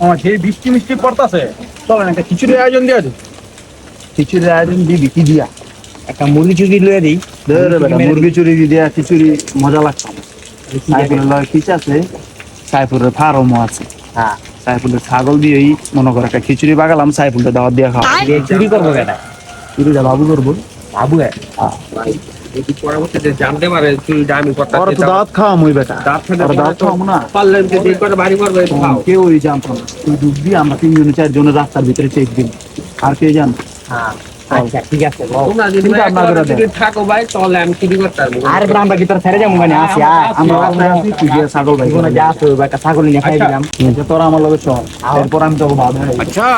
আমার সেই বৃষ্টি মিষ্টি পড়তাছে? চলেন একটা খিচুড়ি আয়োজন দিয়া দিই খিচুড়ি আয়োজন দিবি কি দিয়া। একটা মুরগি চুরি লয়ে দিই। ধরে বেটা মুরগি চুরি দিয়া খিচুড়ি মজা লাগতো সাইফুলের লয় কিচ আছে সাইফুলের ফার্মও আছে। হ্যাঁ। সাইফুলের ছাগল দিয়েই মনে করে একটা খিচুড়ি বাগালাম সাইফুলটা দাওয়াত দিয়ে খাওয়া। চুরি করব কেটা চুরিটা বাবু করব। বাবু হ্যাঁ। যদি পরবর্তীতে জানতে পারে চুরিটা আমি ওরা তো করতে খাওয়া মুই বেটা। দাঁত ফেলে ওরা দাওয়াত না। পারলেন যে যে করে বাড়ি করবে খাও। কেউই জানতো না। তুই ডুববি আমরা তিনজনে চারজনে রাস্তার ভিতরে চেক দিন আর কে জান? হ্যাঁ আচ্ছা ঠিক আছে তোমরা যদি চিন্তা ভাবনা করে একলা যদি থাকো ভাই তাহলে আমি চুরি করতে পারব? আর আমরা কি ছেড়ে যাব মানে? আসি আমরা তুই ছাগল ভাই জীবনে যা আছে একটা ছাগল নিয়ে খাই দিলাম। আচ্ছা, তোরা আমার লগে চল। এরপর আমি তোকে আচ্ছা।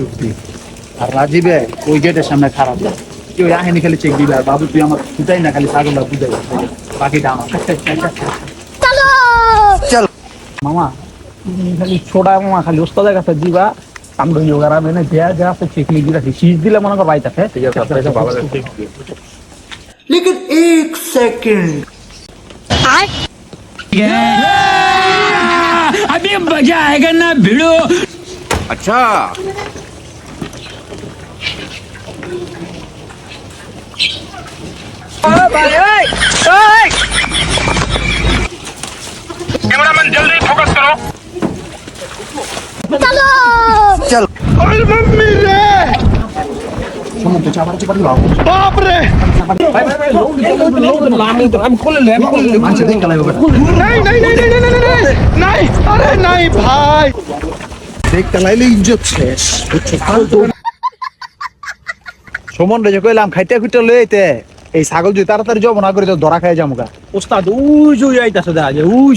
ঢুকবি আর রাজীবে ওই গেটের সামনে খারাপ কেউ আহেনি খালি চেক দিবে আর বাবু তুই আমার ফুটাই না খালি ছাগলটা বুঝাই বাকিটা আমার মামা তুমি খালি ছোটা মামা খালি ওস্তাদের কাছে দিবা আমরা যোগারা মেনে যা যা আছে চেকলি দিলা শীষ দিলে মনে করো বাইতাছে ঠিক আছে বাবা लेकिन एक सेकंड अभी मजा आएगा ना भिड़ो जल्दी फोकस करो। चलो। चल। और मम्मी रे। बाप रे। नहीं नहीं नहीं नहीं नहीं नहीं नहीं नहीं अरे नहीं भाई। देख कलाई इज़्ज़त সমন রে যে কইলাম খাইতে খুঁটে লই আইতে। এই ছাগল যদি তাড়াতাড়ি জব না করে তো ধরা খাই যাব গা। ওস্তাদ উই জুই আইতাছে দা যে উই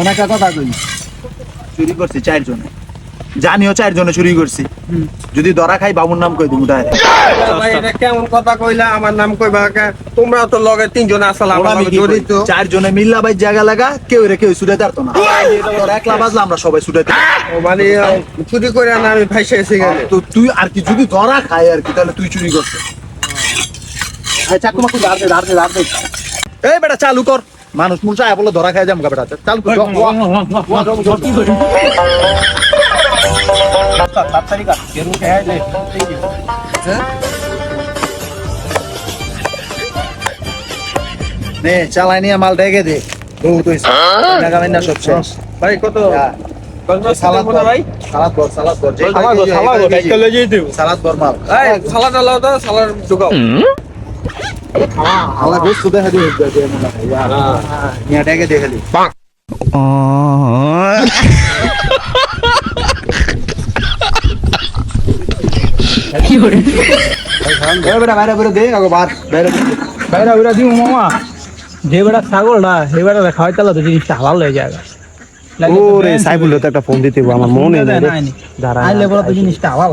অনেক কথা কই চুরি করছি চারজনে। জানিও চার চারজনে চুরি করছি। যদি ধরা খাই বাবুর নাম কই দিমু ভাই এটা কেমন কথা কইলা? আমার নাম কইবা কে? তোমরা তো লগে তিনজন আসলে আমার জড়িত। চারজনে মিল্লা ভাই জায়গা লাগা কেউ রে কেউ ছুটে পারতো না। তোর একলা বাজলা আমরা সবাই ছুটে ও মানে চুরি করে না আমি ভাইসে এসে গেলে। তো তুই আর কি যদি ধরা খাই আর কি তাহলে তুই চুরি করছিস এই চাকু মাকু দাঁড় দে দাঁড় দে দাঁড় দে। এই বেটা চালু কর। মানুষ মুরসা বলে ধরা খাই যাম গা বেটা চালু কর তাড়াতাড়ি কাট কেরু খেয়ে দে নে চালাই নিয়ে মাল রেখে দে। বহুত হইছে নাগামেন না সব শেষ। ভাই কত? সালাদ কত সালাদ বর সালাদ বর সালাদ বর, সালাদ বর। সালাদ বর মাল সালাদ আলাও তো সালাদ ঢুকাও। আলা গোস্ত দেখা দিও দে মনে হয়। নিয়া রেখে দে খালি এই বেটা বাইরে বেরো দে আগো বাদ বাইরে। বাইরে ওরা দিও মামা। যে বেড়া ছাগল না সে বেড়া খাওয়াই তাহলে তো জিনিসটা হালাল হয়ে যায়। ওরে সাইবুল তো একটা ফোন দিতে আমার মনে নেই দাঁড়া আইলে বড় তো জিনিসটা হালাল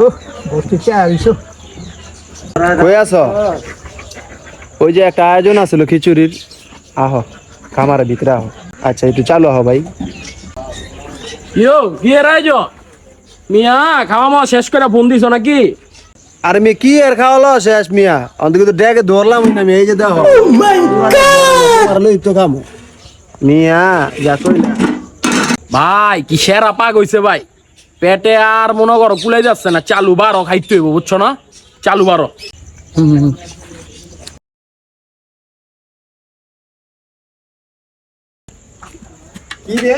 ও গোষ্ঠী চা আইসো কই আছো? ওই যে একটা আয়োজন আছিল খিচুড়ির। আহ খামারের ভিতরে আহ। আচ্ছা একটু চালু আহ ভাই। ইয়ো কি রাইজো মিয়া খাওয়া মাওয়া শেষ করে ফোন দিছো নাকি? আর আমি কি আর খাওয়ালো শেষ মিয়া? অন্তত কিন্তু ডেকে ধরলাম না আমি এই যে দেখো। তো খামো। মিয়া যা কইলা। ভাই কি সেরা পাক হইছে ভাই। পেটে আর মনে করো কুলাই যাচ্ছে না চালু বারো খাইতে হইব বুঝছ না? চালু বারো। কি রে?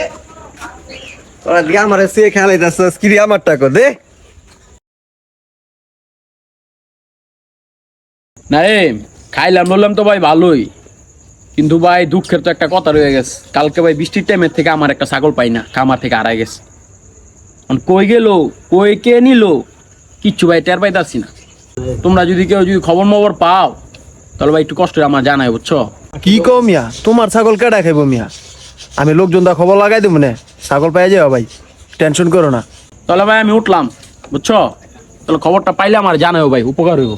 তোরা দিয়ে আমার সে খেলাইতাছস কি রে আমার টাকা দে। নাই খাইলাম বললাম তো ভাই ভালোই। কিন্তু ভাই দুঃখের তো একটা কথা রয়ে গেছে। কালকে ভাই বৃষ্টির টাইমের থেকে আমার একটা ছাগল পাই না খামার থেকে হারাই গেছে। কই গেল কই কে নিল কিচ্ছু ভাই টের পাইতাছি না। তোমরা যদি কেউ যদি খবর মবর পাও তাহলে ভাই একটু কষ্ট আমার জানাই বুঝছ? কি কো মিয়া? তোমার ছাগল কেডা খাইবো মিয়া? আমি লোকজন দা খবর লাগাই দেবো না। ছাগল পাই যাও ভাই, টেনশন করো না। তাহলে ভাই আমি উঠলাম, বুঝছ? তাহলে খবরটা পাইলে আমার জানাও ভাই, উপকার হইব।